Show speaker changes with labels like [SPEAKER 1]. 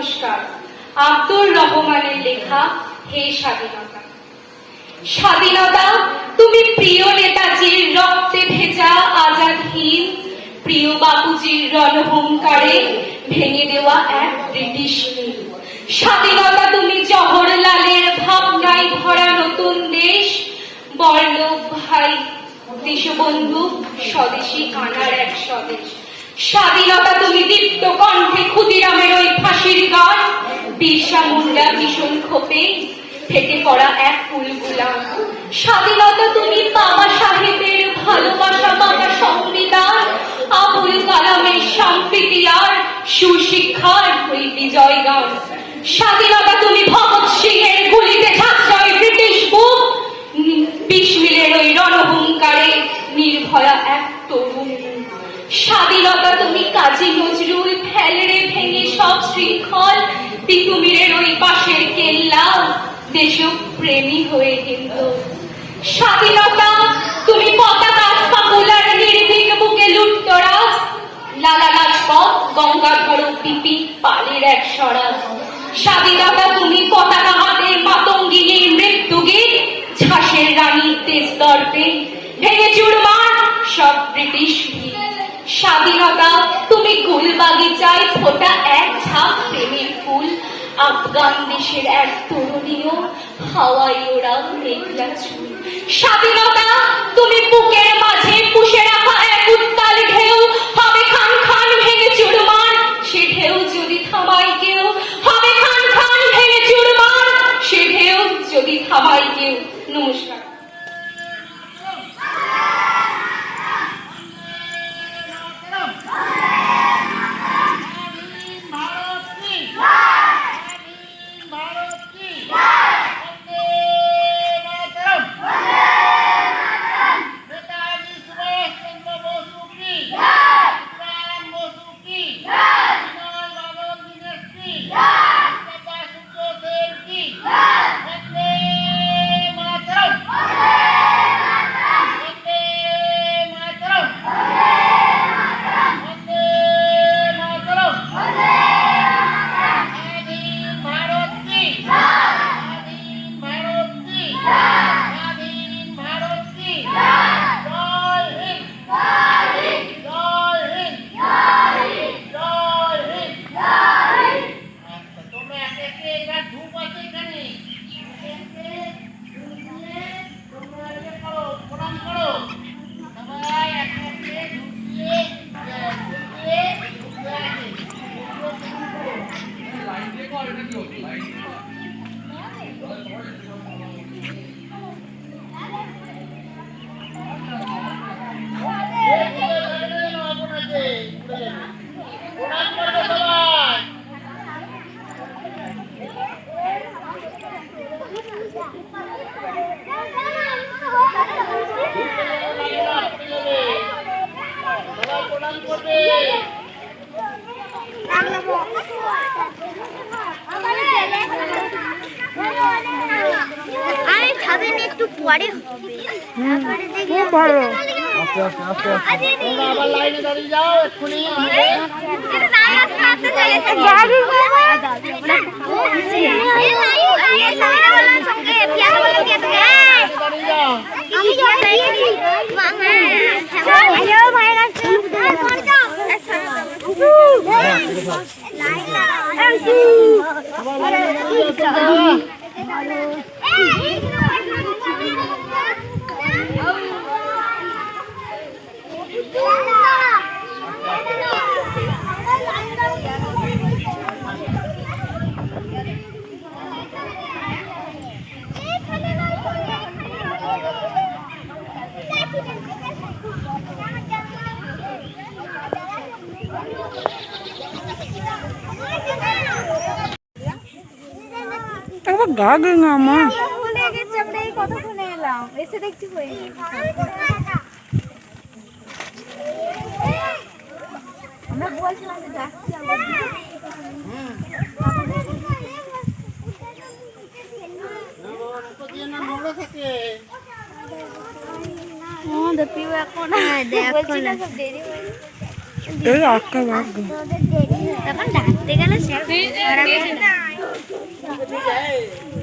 [SPEAKER 1] নমস্কার। আব্দুর রহমানের লেখা, হে স্বাধীনতা। স্বাধীনতা, তুমি প্রিয় নেতাজির রক্তে ভেজা আজাদহীন, প্রিয় বাপুজির রণহুঙ্কারে ভেঙে দেওয়া এক ব্রিটিশ নীল। স্বাধীনতা, তুমি জওহরলালের ভাবনায় ভরা নতুন দেশ বল্লভ ভাই, দেশবন্ধু, স্বদেশী আনার এক স্বদেশ। স্বাধীনতা, তুমি দীপ্ত কণ্ঠে বিরসা মুন্ডা ভীষণ ক্ষোভে থেকে পড়া এক ফুল ফুলগুলা। স্বাধীনতা তুমি বাবা সাহেবের ভালোবাসা, বাবা সংবিধান, আবুল কালামের সম্প্রীতি আর সুশিক্ষার হইবি জয়গান। স্বাধীনতা তুমি ভগৎ তিতুমিরের ওই পাশের কেল্লা। দেশপ্রেমী হয়ে কিন্তু। স্বাধীনতা, তুমি পতাকা পপুলার নির্ভীক বুকে লুটতরাজ। লালা লাজপত গঙ্গাধর পিপি, পালের এক স্বরাজ স্বাধীনতা, তুমি পতাকা হাতে মাতঙ্গিনীর মৃত্যু গীত। ঝাঁসের রানীর তেজ দর্পে ভেঙে চুরমার, সব ব্রিটিশ স্বাধীনতা, তুমি গুল আফগান দেশের এক তরুণীও হাওয়াই ওরাও মেঘলা স্বাধীনতা তুমি বুকের মাঝে পুষে রাখা এক উত্তাল ঢেউ। হবে খান খান ভেঙে চুরমার, সে ঢেউ যদি থামাই কেউ। হবে খান খান ভেঙে চুরমার, সে ঢেউ যদি থামাই কেউ। নমস্কার।
[SPEAKER 2] তোমরা
[SPEAKER 3] আমি ভাবিনি একটু পরে হবে তারপরে দেখি
[SPEAKER 4] খুব ভালো
[SPEAKER 2] আবার লাইনে দাঁড়িয়ে যাও এক্ষুনি আমাকে দাঁড়িয়ে যাও সবাই লাইনে দাঁড়িয়ে যাও তোমরা।
[SPEAKER 4] একবার গা গেঙা আমার।
[SPEAKER 3] ভুলে গেছি আমরা এই কথা এলাম। এসে দেখছি হয়ে আমরা বলছিলাম যে যাচ্ছি আমরা। আমাদের পিউ এখন। হ্যাঁ দেখো না দেরি হয়ে
[SPEAKER 4] এই আটকা ভাগ্য
[SPEAKER 5] তখন ডাকতে গেলে সে Bisa.